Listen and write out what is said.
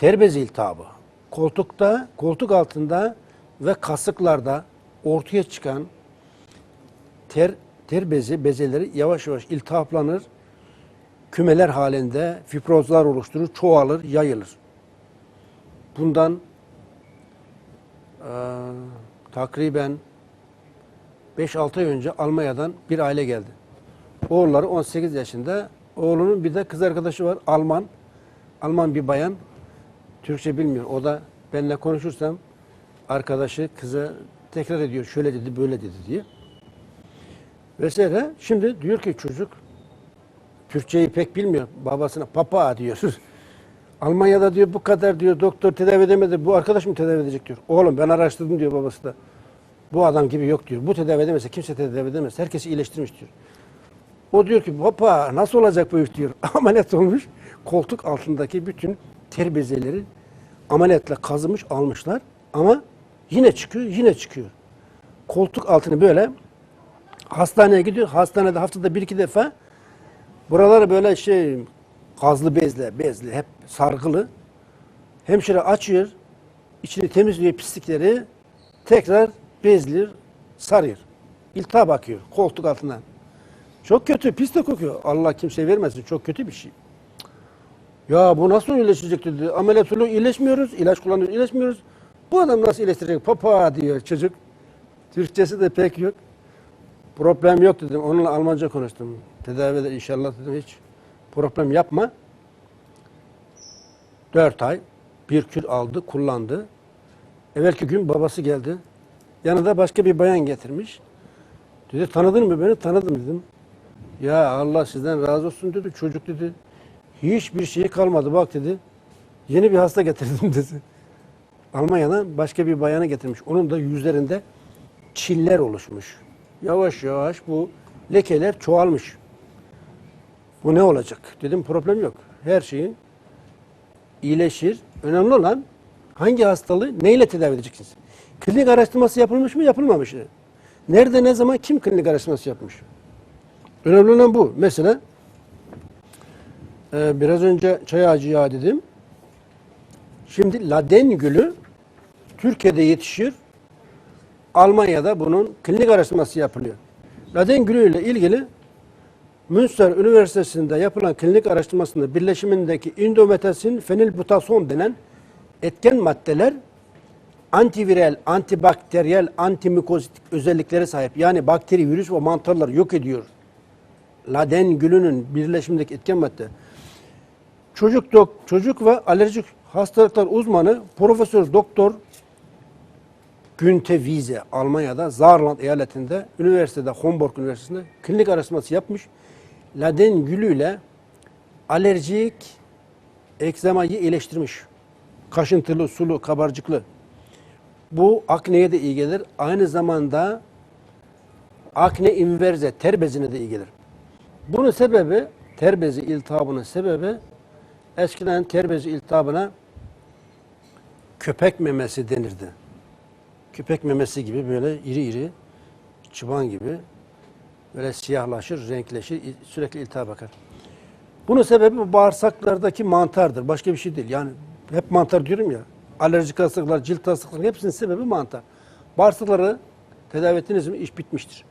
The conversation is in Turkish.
ter bezi iltihabı. Koltukta, koltuk altında ve kasıklarda ortaya çıkan ter, ter bezi, bezeleri yavaş yavaş iltihaplanır. Kümeler halinde fibrozlar oluşturur, çoğalır, yayılır. Bundan eee, takriben 5-6 ay önce Almanya'dan bir aile geldi. Oğulları 18 yaşında. Oğlunun bir de kız arkadaşı var Alman. Alman bir bayan. Türkçe bilmiyor. O da benimle konuşursam arkadaşı kıza tekrar ediyor. Şöyle dedi, böyle dedi diye. Vesaire. Şimdi diyor ki çocuk Türkçeyi pek bilmiyor. Babasına papa diyor. Almanya'da diyor bu kadar diyor doktor tedavi edemedi. Bu arkadaş mı tedavi edecek diyor. Oğlum ben araştırdım diyor babası da. Bu adam gibi yok diyor. Bu tedavi edemezse kimse tedavi edemez. Herkes iyileştirmiş diyor. O diyor ki baba nasıl olacak bu iş diyor. Ameliyat olmuş. Koltuk altındaki bütün ter bezeleri ameliyatla kazımış almışlar. Ama yine çıkıyor yine çıkıyor. Koltuk altını böyle hastaneye gidiyor. Hastanede haftada bir iki defa buraları böyle şey gazlı bezle bezli hep sargılı. Hemşire açıyor. içini temizliyor pislikleri. Tekrar bezliyor, sarıyor. İltihap akıyor koltuk altından. Çok kötü, pis de kokuyor. Allah kimseye vermesin. Çok kötü bir şey. Ya bu nasıl iyileşecek dedi. Ameliyat oluyor, iyileşmiyoruz. ilaç kullanıyoruz, iyileşmiyoruz. Bu adam nasıl iyileştirecek? Papa diyor çocuk. Türkçesi de pek yok. Problem yok dedim. Onunla Almanca konuştum. Tedavi eder inşallah dedim. Hiç problem yapma. Dört ay bir kür aldı, kullandı. Evvelki gün babası geldi. Yanında başka bir bayan getirmiş. Dedi tanıdın mı beni? Tanıdım dedim. Ya Allah sizden razı olsun dedi. Çocuk dedi. Hiçbir şey kalmadı bak dedi. Yeni bir hasta getirdim dedi. Almanya'dan başka bir bayanı getirmiş. Onun da yüzlerinde çiller oluşmuş. Yavaş yavaş bu lekeler çoğalmış. Bu ne olacak? Dedim problem yok. Her şeyin iyileşir. Önemli olan hangi hastalığı neyle tedavi edeceksiniz? Klinik araştırması yapılmış mı yapılmamış mı? Nerede ne zaman kim klinik araştırması yapmış? Önemli olan bu. Mesela e, biraz önce çay ağacı yağı dedim. Şimdi laden gülü Türkiye'de yetişir. Almanya'da bunun klinik araştırması yapılıyor. Laden gülü ile ilgili Münster Üniversitesi'nde yapılan klinik araştırmasında birleşimindeki indometasin fenilbutason denen etken maddeler antiviral, antibakteriyel, antimikozitik özelliklere sahip. Yani bakteri, virüs ve mantarları yok ediyor. Laden gülünün birleşimindeki etken madde. Çocuk dok, çocuk ve alerjik hastalıklar uzmanı Profesör Doktor Günte Wiese Almanya'da Saarland eyaletinde üniversitede Homburg Üniversitesi'nde klinik araştırması yapmış. Laden gülüyle alerjik egzamayı iyileştirmiş. Kaşıntılı, sulu, kabarcıklı. Bu akneye de iyi gelir. Aynı zamanda akne inverze, ter bezine de iyi gelir. Bunun sebebi, ter bezi iltihabının sebebi eskiden ter bezi iltihabına köpek memesi denirdi. Köpek memesi gibi böyle iri iri, çıban gibi böyle siyahlaşır, renkleşir, sürekli iltihap bakar. Bunun sebebi bağırsaklardaki mantardır. Başka bir şey değil. Yani hep mantar diyorum ya. Alerjik hastalıklar, cilt hastalıkları hepsinin sebebi mantar. Bağırsakları tedavi ettiniz mi iş bitmiştir.